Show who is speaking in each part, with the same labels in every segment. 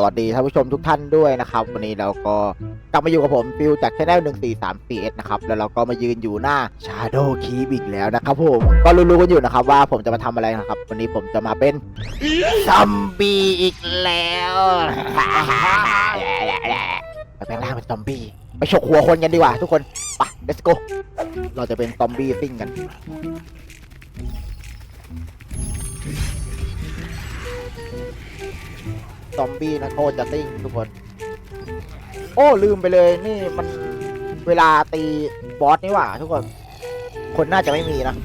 Speaker 1: สวัสดีท่านผู้ชมทุกท่านด้วยนะครับ วันนี้เราก็กลับมาอยู่กับผมฟิวจากช anel 1 4 3 4 s นะครับแล้วเราก็มายืนอยู่หน้า Shadow Keep อีกแล้วนะครับผมก็รู้ๆกันอยู่นะครับว่าผมจะมาทำอะไรนะครับ วันนี้ผมจะมาเป็นซอมบี้อีกแล้วไปแปลงร่างเป็นซอมบี้ไปฉกหัวคนกันดีกว่าทุกคนไป let's go เราจะเป็นซอมบี้ซิ่งกัน ซอมบี้นะโทษจะซิ่งทุกคน โอ้ลืมไปเลยนี่มันเวลาตีบอสนี่หว่าทุกคน คนน่าจะไม่มีนะ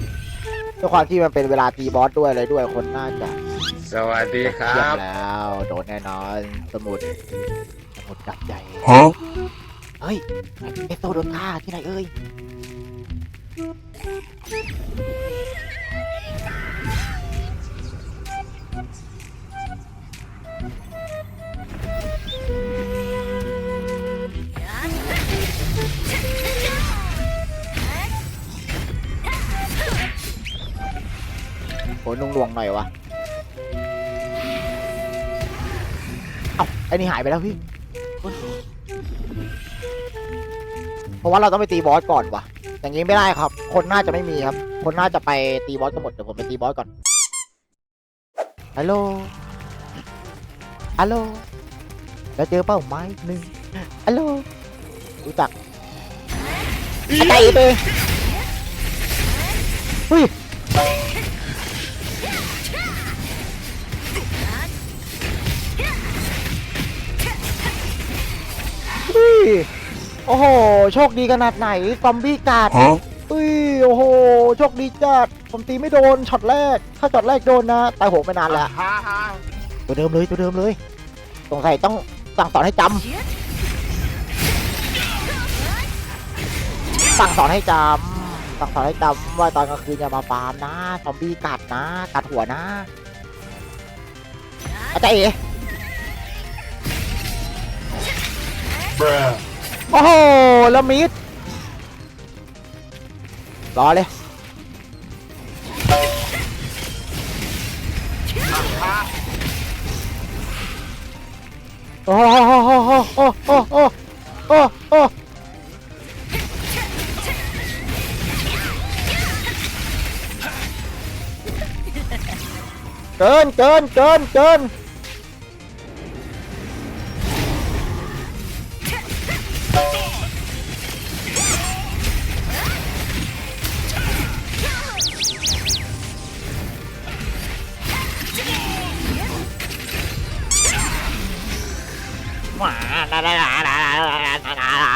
Speaker 1: ด้วยความที่มันเป็นเวลาตีบอสด้วยอะไรด้วยคนน่าจะ
Speaker 2: สวัสดีครั
Speaker 1: เยี่ยม
Speaker 2: บ
Speaker 1: แล้วโดนแน่นอนสมุดสมุดดับใหญ่
Speaker 3: Huh?
Speaker 1: เฮ้ยไอโตโดนฆ่าที่ไหนเอ้ย โหนุ่งหลวงหน่อยวะเอ้าไอ้นี่หายไปแล้วพี่ เพราะว่าเราต้องไปตีบอสก่อนวะอย่างนี้ไม่ได้ครับ คนน่าจะไม่มีครับ คนน่าจะไปตีบอสกันหมดเดี๋ยวผมไปตีบอสก่อนฮัลโหลฮัลโหลแล้วเจอเป้าไม้หนึ่งฮัลโหลรู้จักใจไปเฮ้ย โอ้โห โชคดีขนาดไหนซอมบี้กัด
Speaker 3: Huh?
Speaker 1: อุ้ย โอ้โห โชคดีจัด ผมตีไม่โดน ช็อตแรก ถ้าช็อตแรกโดนนะ ตายโหงไปนานแล้ว
Speaker 2: ฮ่าฮ่า
Speaker 1: ตัวเดิมเลย ตัวเดิมเลย สงสัยต้องสั่งสอนให้จำ สั่งสอนให้จำ สั่งสอนให้จำว่าตอนกลางคืนอย่ามาฟาร์มนะ ซอมบี้กัดนะ กัดหัวนะอาจารย์เอ๋ โอ้โหแล้วมิดรอเลยโอ้โหโอ้โหโอ้โหโอ้โหโอ้โหเกินเกินเกินเกิน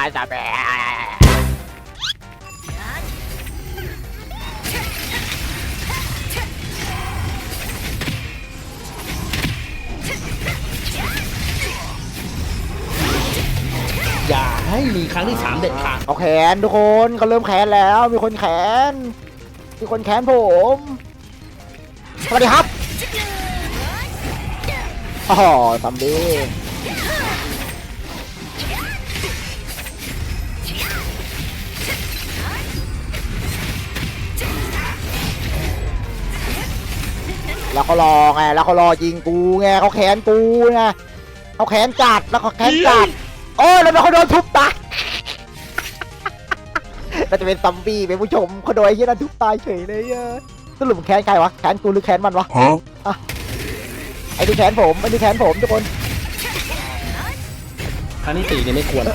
Speaker 1: าลาจะแอ
Speaker 4: ย่าให้มีครั้งที่สามเด็ดขาด
Speaker 1: เอาแขนทุกคนเขาเริ่มแขนแล้ว มีคนแขน มีคนแขนผมสวัสดีครับโอ้โหซอมบี้ แล้วเขารอไงแล้วเขารอยิงกูไงเขาแขนกูไงเขาแขนจัดแล้วเขาแขนจัดโอ้ยแล้วเขาโดนทุบตายน่าจะเป็นซอมบี้เป็นผู้ชมเขาโดนไอ้เหี้ยนั่นทุบตายเฉยเลยอะสรุปแค้นใครวะแค้นกูหรือแค้นมันวะ
Speaker 3: Huh?
Speaker 1: ไอ้นี่แค้นผมไอ้นี่แค้นผมทุกคน
Speaker 4: ครั้งที่สี่เนี่ยไม่ควร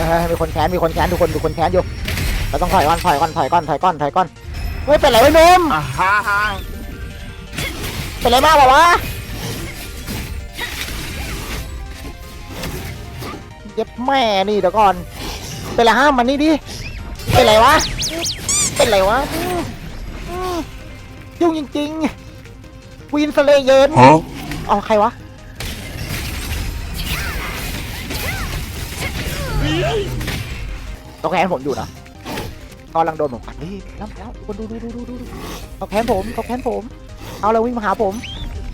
Speaker 1: เออมีคนแค้นมีคนแค้นทุกคนมีคนแค้นอยู่เราต้องถอยก่อนถอยก่อนถอยก่อนถอยก่อนถอยก่อนเฮ้ยเป็นไรไว้ยหนุ่ม
Speaker 2: อ่าฮ่าฮ่า
Speaker 1: เป็นไรมากบอกวะเย็บแม่นี่เดี๋ยวก่อน เป็นไรห้ามมันนี่ดิเป็นไรวะเป็นไรวะอืมอืมยุ่งจริงๆวินสเลเยน
Speaker 3: Huh?
Speaker 1: เอาใครวะ เขาแค้นผมอยู่นะเขากำลังโดนผมกัดเฮ้ยแล้วแล้วคนดูดูดูดูดูดูเขาแค้นผมเขาแค้นผม เอาเลยวิ่งมาหาผม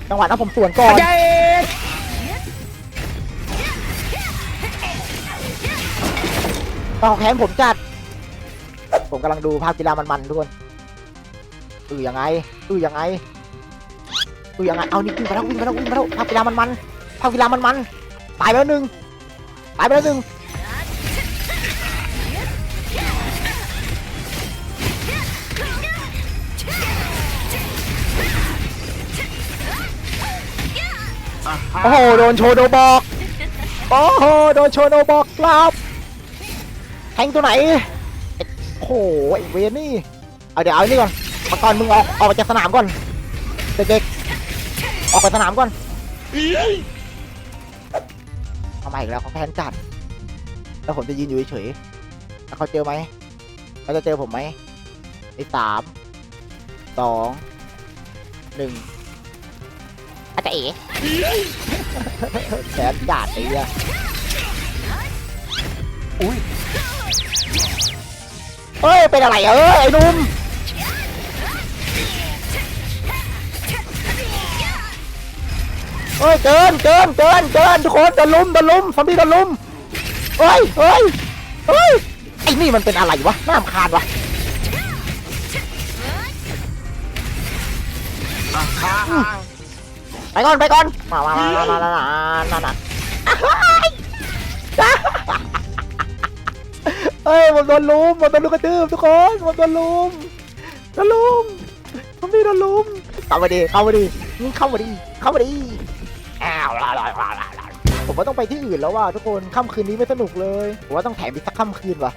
Speaker 1: จังหวะนั้นผมสวนก่อนต่อแขนผมจัด ผมกำลังดูภาพกีฬามันๆทุกคนอือยังไงอือยังไงอือยังไง เอานี่วิ่งไปแล้ววิ่งไปแล้ววิ่งไปแล้วภาพกีฬามันๆภาพกีฬามันๆตายไปแล้วหนึ่งตายไปแล้วหนึ่ง โอ้โหโดนโชว์โดบอกโอ้โหโดนโชว์โดบอกครับแทงตัวไหนโอ้โหไอเวนนี่เอาเดี๋ยวเอาไอ้นี่ก่อนมาก่อนมึงออกออกไปจากสนามก่อนเด็กๆออกไปสนามก่อนเอามอีกแล้วเขาแพ้นจัด แล้วผมจะยืนอยู่เฉยๆแล้วเขาเจอไหมเขาจะเจอผมไหมในสามสองหนึ่ง อาจจะเอ๋แขนจัดไอ้เหี้ยอุ้ยเฮ้ย เป็นอะไรเอ้ย ไอ้หนุ่มเฮ้ย เกินเกินเกินเกินทุกคนโดนลุมโดนลุมซอมบี้โดนลุมเฮ้ยเฮ้ยเฮ้ย ไอ้นี่มันเป็นอะไรวะ น่ารำคาญวะ ไปก่อนไปก่อนมามามามามามามาเอ้ยผมโดนลุมผมโดนลุมกระตืบทุกคนผมโดนลุมโดนลุมผมนี่โดนลุมเข้ามาดิเข้ามาดินี่เข้ามาดิเข้ามาดิอ้าวลาลาลาลาผมว่าต้องไปที่อื่นแล้วว่ะทุกคนค่ำคืนนี้ไม่สนุกเลยผมว่าต้องแถมอีกสักค่ำคืนว่ะ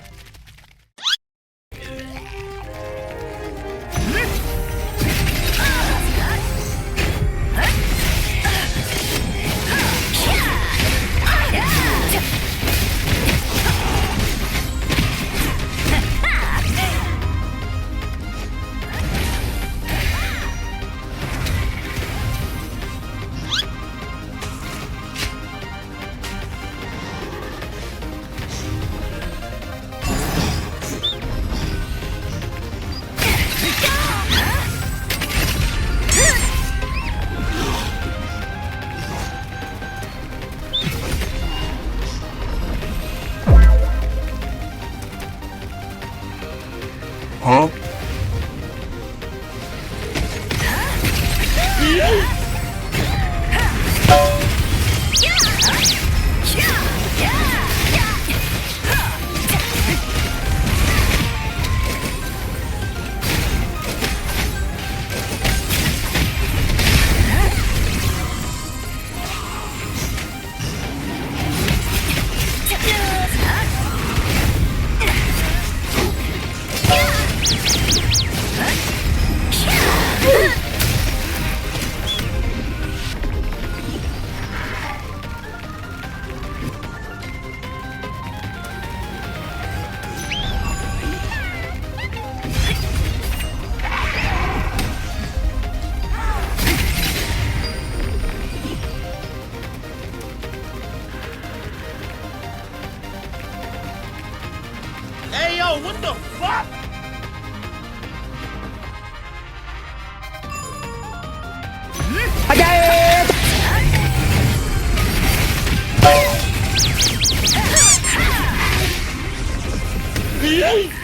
Speaker 3: What
Speaker 1: the fuck? I got it!
Speaker 3: Yeah.